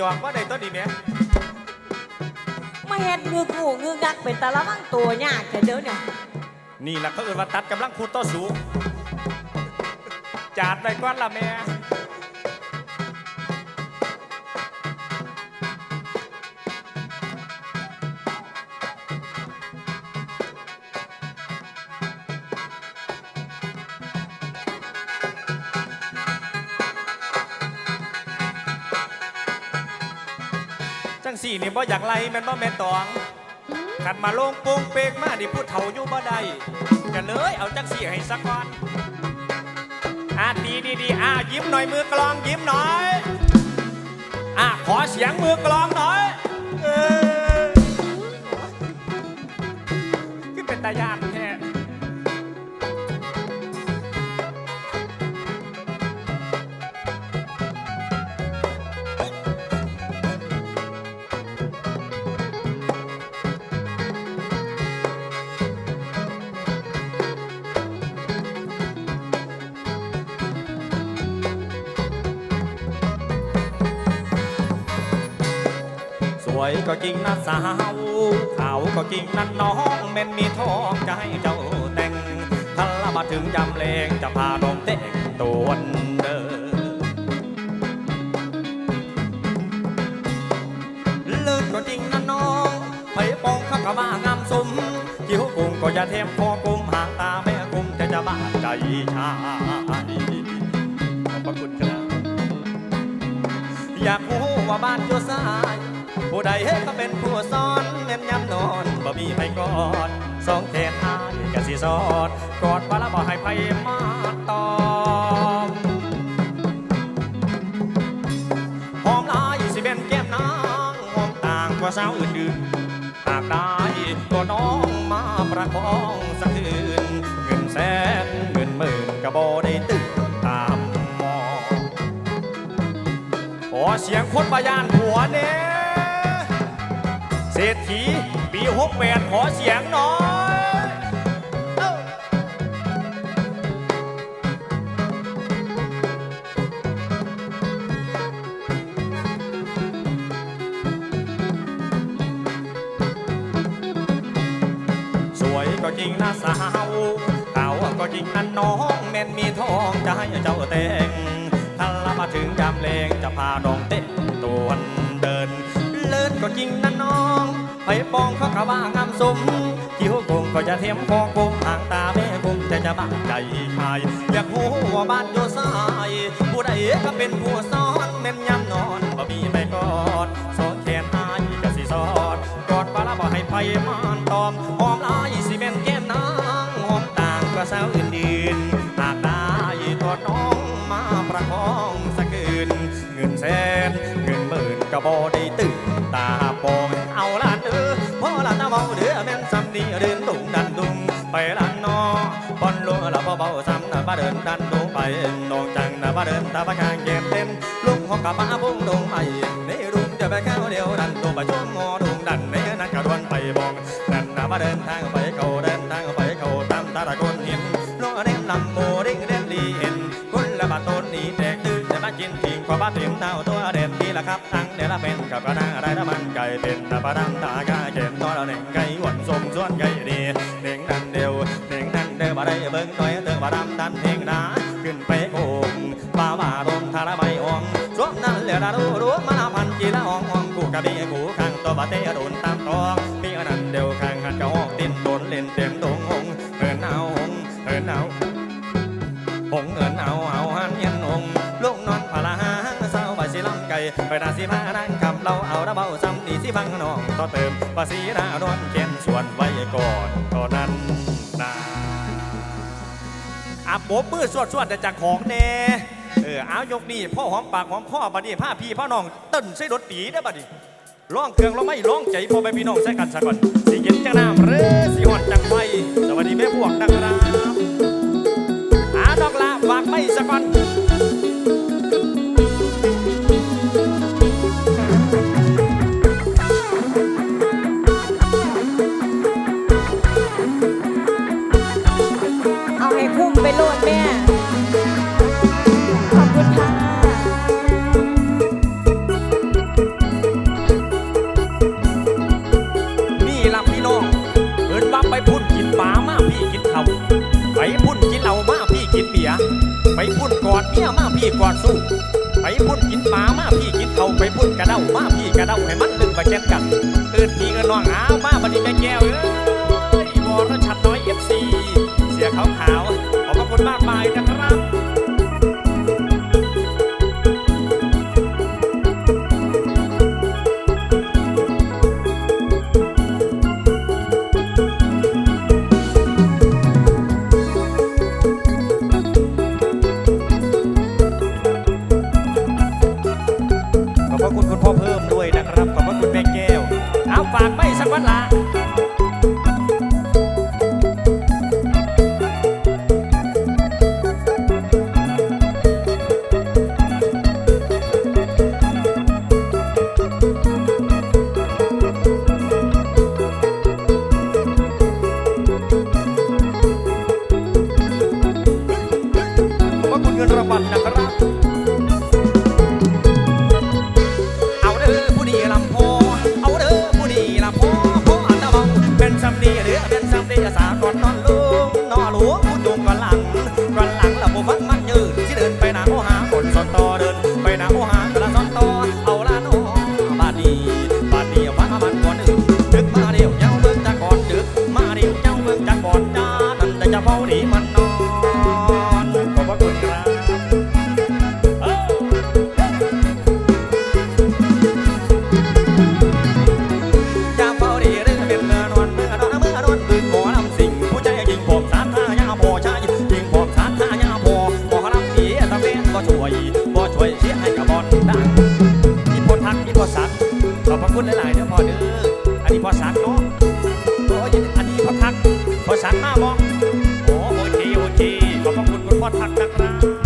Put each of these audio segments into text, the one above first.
หยอกว่าได้ตัวนี้แหม่มาเฮ็ดงึกงูงึกงักเป็นตะละมังตัวยากแค่เด้อเนี่ยนี่แหละเขาเอิ้นว่าตัดกำลังคูต่อสู้จาดไปก่อนละแม่ จังสี่นี่บ่อยากไล่แม่นบ่แม่ตองขันมาลงโปงเปกมานี่พูดเฒ่าอยู่บ่ได้กันเลยเอาจังสี่ให้สักก่อนอะดีดีดีอะยิ้มหน่อยมือกลองยิ้มหน่อยอะขอเสียงมือกลองหน่อยเออคือเป็นตาญาติ ก็จริงนะสาวขาวก็จริงนั่นน้องเม่นมีทองจะให้เจ้าแต่งถ้ามาถึงยำเลงจะพาดองเต้งตัวนเดิเลิศก็จริงนะน้องไปปองข้ากะมางามสมคิ้วกุ้งก็อย่าเทมคอกุ้มหางตาแม่กุ้มจะจะบ้าใจชาขอบพระคุณครับอยากรู้ว่าบ้านอยู่ซ้า ใดเฮ็ดก็เป็นผู้ซ้อนเน้นย้ำนอนบ่มีไผกอดสองแขนอ้ายก็สิสอดกอดว่าละบ่ให้ไผมาตอมหอมลายสิเป็นแก้มนางหอมต่างกว่าสาวอื่นๆหากได้ก็น้องมาประคองสักคืนเงินแสนเงินหมื่นก็บ่ได้ตื่นตามมองขอเสียงคนบายานหัวเน่ ศรษฐีปีหกแปดขอเสียงหน่อยสวยก็จริงนะสาวขาวก็จริงนั่นน้องแม่นมีทองจะให้เจ้าแต่งถ้าละมาถึงยามเลงจะพาน้องเต้นตัวน ริงนะน้องไปปองเขากะว่างามสมคิ้วคงก็จะเทียมคอกุมหางตาแม่กุมแต่จะบ้าใจชายอยากหูว่าบ้านอยู่ซ้ายผู้ใดก็เป็นผู้ซ้อนเน้นยำนอนบ่มีไปกอดสองแขนอายก็สิสอดกอดปลาละบ่ให้ไฟมานตอมหอมลายสิเป็นแก้มนางหอมต่างกว่าสาวอื่นๆหากได้ตัวน้องมาประคองสักคืนเงินแสนเงินหมื่นก็บ่ได้ตื่น เมาเดือแม่นซ้ำนี่เดินตุงดันดุงไปลานนอบอลลงละเบาๆซ้ำนะบ้าเดินดันดุงไปนองจังนะบ้าเดินตาบ้าคางเก็บเต็มลุงห้องกับป้าบุ้งดงไปนี่รุงจะไปเข้าเดียวดันตัวไปชมงอดุงดันในนักกระดวนไปบองนั่นนะบ้าเดินทาง ข้าบ้าเต็มเน่าตัวเด่นดีละครับทั้งเดละเป็นกับกระด้างอะไรละมันไก่เป็นตะปะดังตากาเข็มตัวละหนึ่งไก่หวนสมส่วนไก่ดีเด้งนั่นเดียวเด้งนั่นเดียวบ่ได้เบิ่งหน่อยเติมบ่ดำดันเพลงนาขึ้นไปโอ่งป่าว่าตมทาละใบอ่องสวมนั่นเหลือดารู้รู้มาละพันจีละอ่องอ่องกูกะบีกูข้างตัวบาเตะโดนตามตองมีอันนั้นเดียวข้างหันกะหอกตินโดนเล่นเต็มตรงองเหินเอาองเหินเอาหงเงิน ไปนาสิมานั่งคำเราเอาระเบ้าซ้ำนี่สิบังน้องต่อเติมภาษีนาดอนเขียนส่วนไว้ก่อนตอนนั้นนาอาโบบมือสวดสวดแต่จากของแน่เออเอายกนี่พ่อหอมปากหอมคอบัดนี้ผ้าพี่พ่อน้องเต้นใส่รถตีได้บัดนี้ร้องเครื่องเราไม่ร้องใจพ่อแม่พี่น้องใส่กันสักก่อนสิเย็นจังน้ำเรือสิอ่อนจังไฟสวัสดีแม่พวกนักราอาดอกลาฝากไม่สะก่อน ไปโหลดแม่ ขอบคุณค่ะ นี่ล่ะพี่น้องเอินว่าไปพุ่นกินปลามาพี่กินเขาไปพุ่นกินเหล่ามาพี่กินเบียไปพุ่นกอดเมียมาพี่กอดสู้ ไปพุ่นกินปลามาพี่กินเขาไปพุ่นกระเด้ามาพี่กระเด้าให้มันดึงไประแจนกันตื่นทีก็นอนอ้า ขอบคุณคุณพ่อเพิ่มด้วยนะครับ ขอบคุณแม่แก้วเอาฝากไปสักวันละ de ellas บ่ช่วยเชียร์ให้กับบอนดังมีพอทักมีพอสักขอบพระคุณหลายๆเด้อพ่อเด้ออันนี้พอสังเนาะโอ้ยอันนี้พอทักพอสักมาบ่โอ้โอเคโอเคขอบพระคุณคุณพ่อทักนะครับ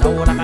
เชว์ละ